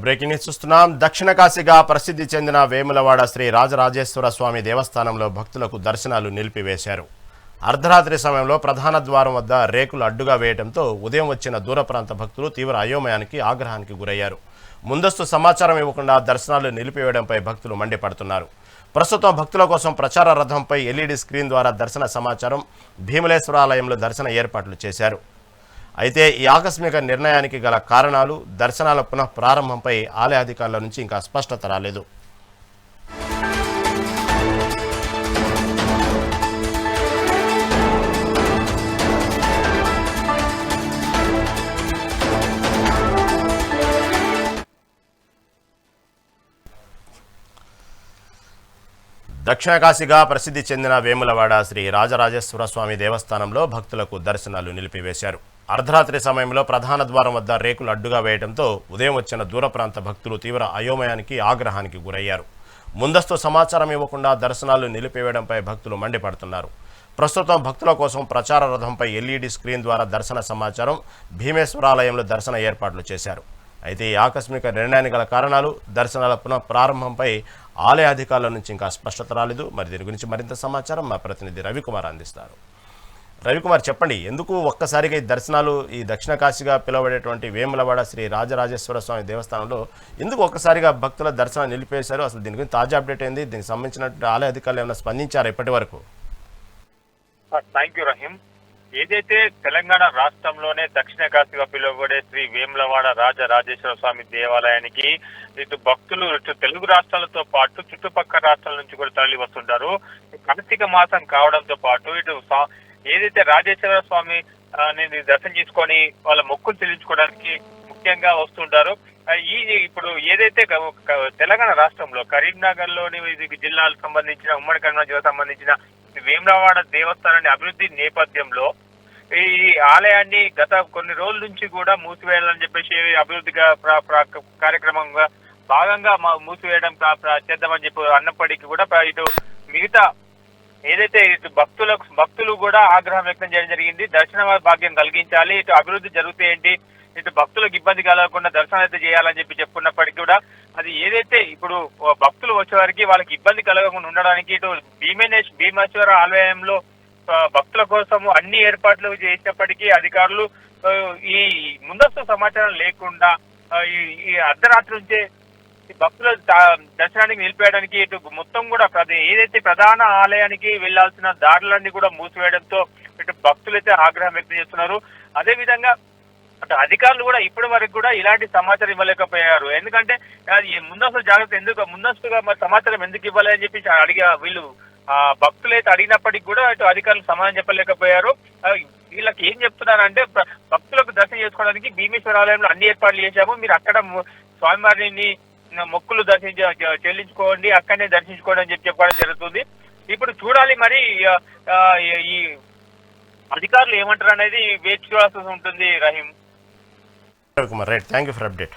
Breaking news చూస్తున్నాం. దక్షిణ కాశీగా ప్రసిద్ధి చెందిన వేములవాడ శ్రీ రాజరాజేశ్వర స్వామి దేవస్థానంలో భక్తులకు దర్శనాలు నిలిపివేశారు. అర్ధరాత్రి సమయంలో ప్రధాన ద్వారం వద్ద రేకులు అడ్డుగా వేయడంతో ఉదయం వచ్చిన దూర ప్రాంత భక్తులు తీవ్ర అయోమయానికి ఆగ్రహానికి గురయ్యారు. ముందస్తు సమాచారం ఇవ్వకుండా దర్శనాలు నిలిపివేయడంపై భక్తులు మండిపడుతున్నారు. ప్రస్తుతం భక్తుల కోసం ప్రచార రథంపై ఎల్ఈడి స్క్రీన్ ద్వారా దర్శన సమాచారం భీమలేశ్వర ఆలయంలో దర్శన ఏర్పాట్లు చేశారు. అయితే ఈ ఆకస్మిక నిర్ణయానికి గల కారణాలు దర్శనాల పునః ప్రారంభంపై ఆలయ అధికారుల నుంచి ఇంకా స్పష్టత రాలేదు. దక్షిణకాశిగా ప్రసిద్ధి చెందిన వేములవాడ శ్రీ రాజరాజేశ్వర స్వామి దేవస్థానంలో భక్తులకు దర్శనాలు నిలిపివేశారు. అర్ధరాత్రి సమయంలో ప్రధాన ద్వారం వద్ద రేకులు అడ్డుగా వేయడంతో ఉదయం వచ్చిన దూర ప్రాంత భక్తులు తీవ్ర అయోమయానికి ఆగ్రహానికి గురయ్యారు. ముందస్తు సమాచారం ఇవ్వకుండా దర్శనాలు నిలిపివేయడంపై భక్తులు మండిపడుతున్నారు. ప్రస్తుతం భక్తుల కోసం ప్రచార రథంపై ఎల్ఈడి స్క్రీన్ ద్వారా దర్శన సమాచారం భీమేశ్వరాలయంలో దర్శన ఏర్పాట్లు చేశారు. అయితే ఈ ఆకస్మిక నిర్ణయానికి గల కారణాలు దర్శనాల పునః ప్రారంభంపై ఆలయ అధికారుల నుంచి ఇంకా స్పష్టత రాలేదు. మరి దీని గురించి మరింత సమాచారం మా ప్రతినిధి రవికుమార్ అందిస్తారు. రవికుమార్ చెప్పండి ఎందుకు ఒక్కసారిగా ఈ దర్శనాలు ఈ దక్షిణ కాశీగా పిలువబడేటువంటి వేములవాడ శ్రీ రాజరాజేశ్వర స్వామి దేవస్థానంలో ఎందుకు ఒక్కసారిగా భక్తుల దర్శనం నిలిపేశారు అసలు దీని గురించి తాజా అప్డేట్ ఏంది? దీనికి సంబంధించినటువంటి ఆలయ అధికారులు ఏమైనా స్పందించారు ఇప్పటి వరకు? Thank you Rahim. ఏదైతే తెలంగాణ రాష్ట్రంలోనే దక్షిణ కాశీగా పిలువబడే శ్రీ వేములవాడ రాజ రాజేశ్వర స్వామి దేవాలయానికి ఇటు భక్తులు ఇటు తెలుగు రాష్ట్రాలతో పాటు చుట్టుపక్కల రాష్ట్రాల నుంచి కూడా తరలి వస్తుంటారు కార్తీక మాసం కావడంతో పాటు ఇటు ఏదైతే రాజేశ్వర స్వామి దర్శనం చేసుకొని వాళ్ళ మొక్కులు చెల్లించుకోవడానికి ముఖ్యంగా వస్తుంటారు ఈ ఇప్పుడు ఏదైతే తెలంగాణ రాష్ట్రంలో కరీంనగర్లోని ఇది జిల్లాలకు సంబంధించిన ఉమ్మడి కరీంనగర్ సంబంధించిన వేమరావాడ దేవస్థానాన్ని అభివృద్ధి నేపథ్యంలో ఈ ఆలయాన్ని గత కొన్ని రోజుల నుంచి కూడా మూసివేయాలని చెప్పేసి అభివృద్ధిగా కార్యక్రమంగా భాగంగా మా- మూసివేయడం చేద్దామని చెప్పి అన్నప్పటికీ కూడా ఇటు మిగతా ఏదైతే ఇటు భక్తులకు భక్తులు కూడా ఆగ్రహం వ్యక్తం చేయడం జరిగింది దర్శన భాగ్యం కలిగించాలి ఇటు అభివృద్ధి జరిగితే ఏంటి ఇటు భక్తులకు ఇబ్బంది కలగకుండా దర్శనం అయితే చేయాలని చెప్పి చెప్పుకున్నప్పటికీ కూడా అది ఏదైతే ఇప్పుడు భక్తులు వచ్చేవారికి వాళ్ళకి ఇబ్బంది కలగకుండా ఉండడానికి ఇటు భీమేనేశ్ భీమేశ్వర ఆలయంలో భక్తుల కోసం అన్ని ఏర్పాట్లు చేసినప్పటికీ అధికారులు ఈ ముందస్తు సమాచారం లేకుండా ఈ అర్ధరాత్రి నుంచే భక్తుల దర్శనానికి నిలిపేయడానికి ఇటు మొత్తం కూడా ఏదైతే ప్రధాన ఆలయానికి వెళ్ళాల్సిన దారులన్నీ కూడా మూసివేయడంతో ఇటు భక్తులైతే ఆగ్రహం వ్యక్తం చేస్తున్నారు. అదే విధంగా అటు అధికారులు కూడా ఇప్పటి వరకు కూడా ఇలాంటి సమాచారం ఇవ్వలేకపోయారు. ఎందుకంటే ముందస్తు జాగ్రత్త ఎందుకు ముందస్తుగా మరి సమాచారం ఎందుకు ఇవ్వాలి అని చెప్పి అడిగా వీళ్ళు. ఆ భక్తులైతే అడిగినప్పటికీ కూడా ఇటు అధికారులు సమాధానం చెప్పలేకపోయారు. వీళ్ళకి ఏం చెప్తున్నారంటే భక్తులకు దర్శనం చేసుకోవడానికి భీమేశ్వర ఆలయంలో అన్ని ఏర్పాట్లు చేశాము. మీరు అక్కడ స్వామివారిని మొక్కులు దర్శించ చెల్లించుకోండి అక్కడనే దర్శించుకోండి అని చెప్పి చెప్పడం జరుగుతుంది. ఇప్పుడు చూడాలి మరి ఆ, ఈ అధికారులు ఏమంటారు అనేది వేచి చూడాల్సి ఉంటుంది Rahim. Right. Thank you for update.